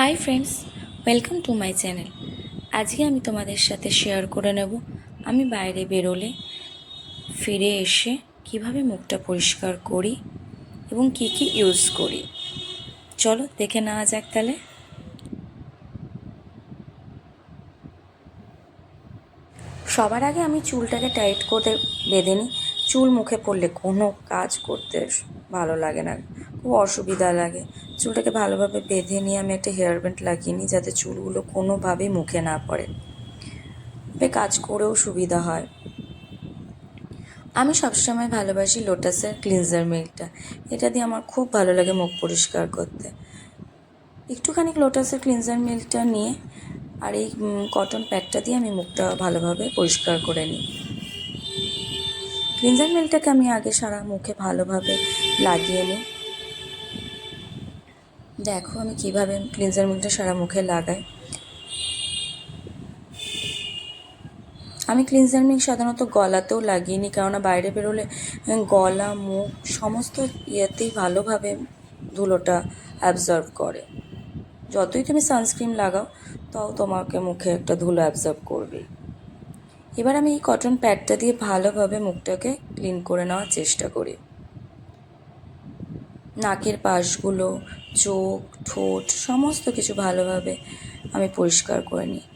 Hi friends, welcome to my channel. আজকে আমি তোমাদের সাথে শেয়ার করে নেব, আমি বাইরে বেরোলে ফিরে এসে কীভাবে মুখটা পরিষ্কার করি এবং কি কি ইউজ করি। চলো দেখে নেওয়া যাক তাহলে। সবার আগে আমি চুলটাকে টাইট করে বেঁধে নিই। চুল মুখে পড়লে কোনো কাজ করতে ভালো লাগে না। খুব অসুবিধা লাগে। চুলটাকে ভালোভাবে বেঁধে নিয়ে আমি একটা হেয়ার ব্যান্ড লাগিয়ে নিই যাতে চুলগুলো কোনোভাবেই মুখে না পড়ে। কাজ করেও সুবিধা হয়। আমি সবসময় ভালোবাসি লোটাসের ক্লিনজার মিল্কটা। এটা দিয়ে আমার খুব ভালো লাগে মুখ পরিষ্কার করতে। একটুখানি লোটাসের ক্লিনজার মিল্কটা নিয়ে আর এই কটন প্যাডটা দিয়ে আমি মুখটা ভালোভাবে পরিষ্কার করে নিই। ক্লিনজার মিল্কটাকে আমি আগে সারা মুখে ভালোভাবে লাগিয়ে নিই। দেখো আমি কীভাবে ক্লিনজার মিল্কটা সারা মুখে লাগাই। আমি ক্লিনজার মিল্ক সাধারণত গলাতেও লাগিয়ে নিই, কেননা বাইরে বেরোলে গলা, মুখ সমস্ত ইয়েতেই ভালোভাবে ধুলোটা অ্যাবজর্ব করে। যতই তুমি সানস্ক্রিন লাগাও, তাও তোমাকে মুখে একটা ধুলো অ্যাবজর্ব করবেই। এবার আমি এই কটন প্যাডটা দিয়ে ভালোভাবে মুখটাকে ক্লিন করে নেওয়ার চেষ্টা করি। নাকের পাশগুলো, চোখ, ঠোঁট, সমস্ত কিছু ভালোভাবে আমি পরিষ্কার করে নিই।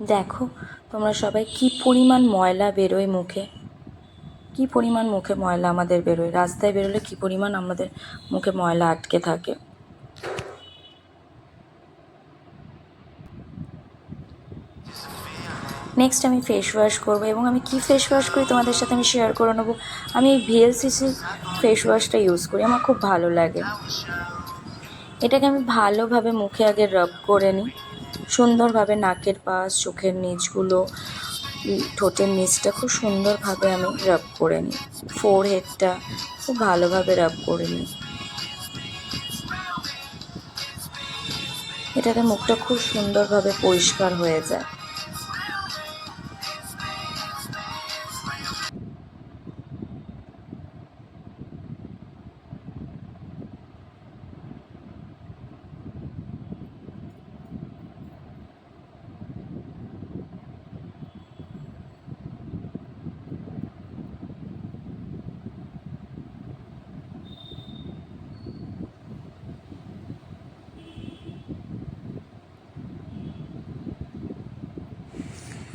দেখো, তোমরা সবাই কি পরিমাণ ময়লা বেরোয় মুখে? কি পরিমাণ মুখে ময়লা আমাদের বেরোয়? রাস্তায় বেরোলে কি পরিমাণ আমাদের মুখে ময়লা আটকে থাকে? নেক্সট আমি ফেস ওয়াশ করব এবং আমি কি ফেস ওয়াশ করি তোমাদের সাথে আমি শেয়ার করে নেব। আমি এই ভিএলসিসি ফেস ওয়াশটা ইউজ করি, আমার খুব ভালো লাগে। এটাকে আমি ভালোভাবে মুখে আগে রাব করে নিই। সুন্দরভাবে নাকের পাশ, চোখের নিচগুলো ঠোঁটের নিচটা খুব সুন্দরভাবে আমি রাব করে নিই। ফোর হেডটা খুব ভালোভাবে রাব করে নিই। এটাতে মুখটা খুব সুন্দরভাবে পরিষ্কার হয়ে যায়।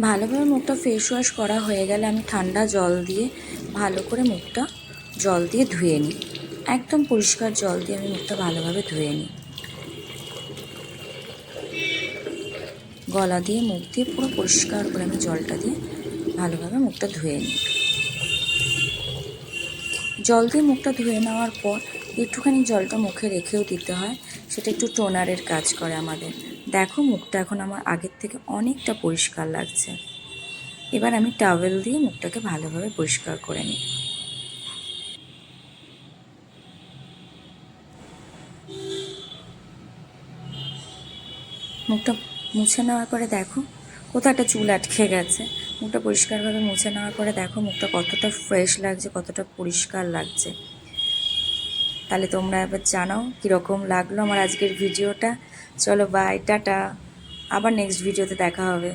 ভালোভাবে মুখটা ফেস ওয়াশ করা হয়ে গেলে আমি ঠান্ডা জল দিয়ে ভালো করে মুখটা জল দিয়ে ধুয়ে নিই। একদম পরিষ্কার জল দিয়ে আমি মুখটা ভালোভাবে ধুয়ে নিই। গলা দিয়ে, মুখ দিয়ে পুরো পরিষ্কার করে আমি জলটা দিয়ে ভালোভাবে মুখটা ধুয়ে নিই। জল দিয়ে মুখটা ধুয়ে নেওয়ার পর একটুখানি জলটা মুখে রেখেও দিতে হয়। সেটা একটু টোনারের কাজ করে আমাদের। দেখো, মুখটা এখন আমার আগের থেকে অনেকটা পরিষ্কার লাগছে। এবার আমি টাওয়েল দিয়ে মুখটাকে ভালোভাবে পরিষ্কার করে নিই। মুখটা মুছে নেওয়ার পরে দেখো, কোথাও একটা চুল আটকে গেছে। মুখটা পরিষ্কারভাবে মুছে নেওয়ার পরে দেখো, মুখটা কতটা ফ্রেশ লাগছে, কতটা পরিষ্কার লাগছে। তাহলে তোমরা এবার জানাও কীরকম লাগল আমার আজকের ভিডিওটা। চলো বাই টাটা। আবার নেক্সট ভিডিওতে দেখা হবে।